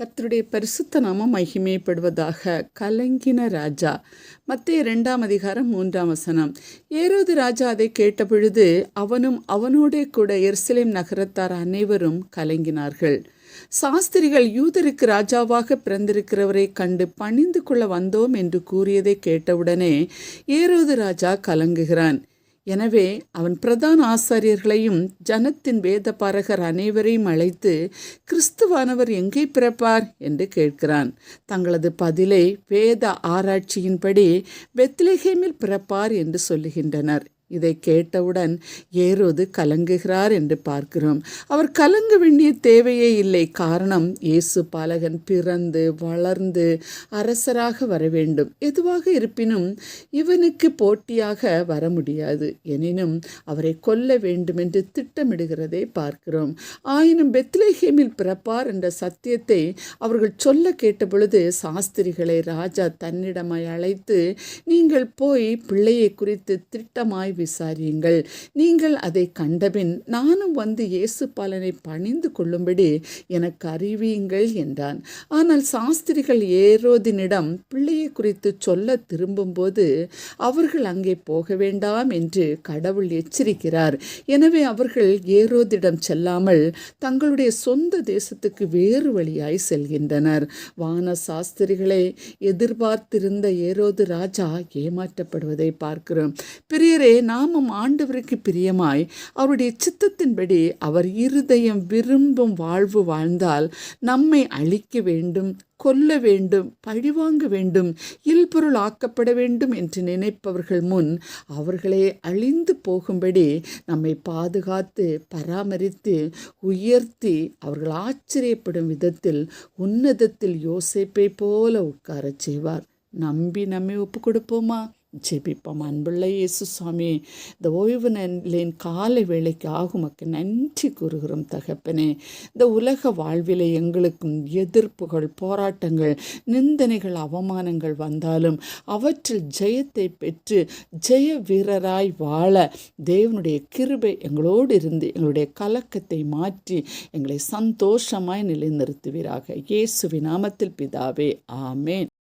கர்த்தருடைய பரிசுத்த நாமம் மகிமைப்படுவதாக கலங்கின ராஜா. மத்திய இரண்டாம் அதிகாரம் மூன்றாம் வசனம். ஏரோது ராஜா அதை கேட்டபொழுது அவனும் அவனோடே கூட எருசலேம் நகரத்தார் அனைவரும் கலங்கினார்கள். சாஸ்திரிகள் யூதருக்கு ராஜாவாக பிறந்திருக்கிறவரை கண்டு பணிந்து கொள்ள வந்தோம் என்று கூறியதை கேட்டவுடனே ஏரோது ராஜா கலங்குகிறான். எனவே அவன் பிரதான ஆசாரியர்களையும் ஜனத்தின் வேத பாரகர் அனைவரையும் அழைத்து கிறிஸ்துவானவர் எங்கே பிறப்பார்? என்று கேட்கிறான். தங்களது பதிலை வேத ஆராய்ச்சியின்படி பெத்லஹேமில் பிறப்பார் என்று சொல்லுகின்றனர். இதை கேட்டவுடன் ஏரோது கலங்குகிறார் என்று பார்க்கிறோம். அவர் கலங்க வேண்டிய தேவையே இல்லை. காரணம் இயேசு பாலகன் பிறந்து வளர்ந்து அரசராக வர வேண்டும். எதுவாக இருப்பினும் இவனுக்கு போட்டியாக வர முடியாது. எனினும் அவரை கொல்ல வேண்டும் என்று திட்டமிடுகிறதை பார்க்கிறோம். ஆயினும் பெத்லேஹேமில் பிறப்பார் என்ற சத்தியத்தை அவர்கள் சொல்ல கேட்டபொழுது சாஸ்திரிகளை ராஜா தன்னிடமாய் அழைத்து நீங்கள் போய் பிள்ளையை குறித்து திட்டமாய் விசாரியுங்கள். நீங்கள் அதை கண்டபின் நானும் வந்து இயேசு பாலனை பணிந்து கொள்ளும்படி எனக்கு அறிவியுங்கள் என்றான். ஆனால் சாஸ்திரிகள் ஏரோதினிடம் பிள்ளையை குறித்து சொல்ல திரும்பும்போது அவர்கள் அங்கே போக வேண்டாம் என்று கடவுள் எச்சரிக்கிறார். எனவே அவர்கள் ஏரோதிடம் செல்லாமல் தங்களுடைய சொந்த தேசத்துக்கு வேறு வழியாய் செல்கின்றனர். வான சாஸ்திரிகளை எதிர்பார்த்திருந்த ஏரோது ராஜா ஏமாற்றப்படுவதை பார்க்கிறோம். பிரியரே நாமம் ஆண்டவருக்கு பிரியமாய் அவருடைய சித்தத்தின்படி அவர் இருதயம் விரும்பும் வாழ்வு வாழ்ந்தால் நம்மை அழிக்க வேண்டும் கொல்ல வேண்டும் பழிவாங்க வேண்டும் இல்பொருள் ஆக்கப்பட வேண்டும் என்று நினைப்பவர்கள் முன் அவர்களே அழிந்து போகும்படி நம்மை பாதுகாத்து பராமரித்து உயர்த்தி அவர்கள் ஆச்சரியப்படும் விதத்தில் உன்னதத்தில் யோசிப்பை போல உட்காரச் செய்வார். நம்பி நம்மை ஒப்பு கொடுப்போமா? ஜெபிப்போம். அன்புள்ள இயேசு சுவாமி இந்த ஓய்வு நிலையின் காலை வேளைக்கு ஆகுமக்கு நன்றி கூறுகிறோம் தகப்பனே. இந்த உலக வாழ்விலே எங்களுக்கும் எதிர்ப்புகள் போராட்டங்கள் நிந்தனைகள் அவமானங்கள் வந்தாலும் அவற்றில் ஜெயத்தை பெற்று ஜெய வீரராய் வாழ தேவனுடைய கிருபை எங்களோடு இருந்து எங்களுடைய கலக்கத்தை மாற்றி எங்களை சந்தோஷமாய் நிலைநிறுத்துவீராக. இயேசுவி நாமத்தில் பிதாவே ஆமேன்.